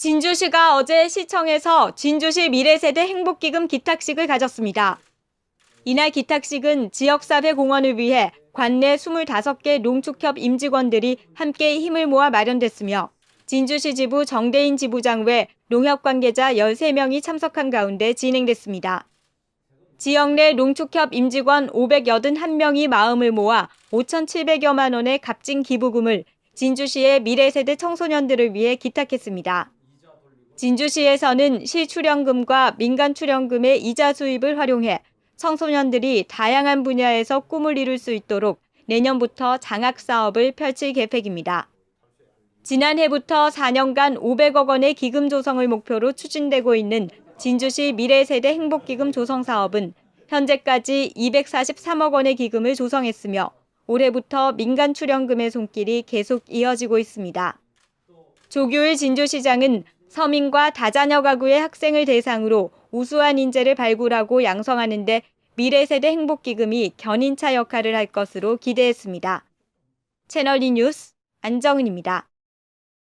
진주시가 어제 시청에서 진주시 미래세대 행복기금 기탁식을 가졌습니다. 이날 기탁식은 지역사회 공헌을 위해 관내 25개 농축협 임직원들이 함께 힘을 모아 마련됐으며 진주시 지부 정대인 지부장 외 농협 관계자 13명이 참석한 가운데 진행됐습니다. 지역 내 농축협 임직원 581명이 마음을 모아 5,700여만 원의 값진 기부금을 진주시의 미래세대 청소년들을 위해 기탁했습니다. 진주시에서는 시 출연금과 민간 출연금의 이자 수입을 활용해 청소년들이 다양한 분야에서 꿈을 이룰 수 있도록 내년부터 장학 사업을 펼칠 계획입니다. 지난해부터 4년간 500억 원의 기금 조성을 목표로 추진되고 있는 진주시 미래세대 행복기금 조성 사업은 현재까지 243억 원의 기금을 조성했으며 올해부터 민간 출연금의 손길이 계속 이어지고 있습니다. 조규일 진주시장은 서민과 다자녀 가구의 학생을 대상으로 우수한 인재를 발굴하고 양성하는 데 미래세대 행복기금이 견인차 역할을 할 것으로 기대했습니다. 채널 E 뉴스 안정은입니다.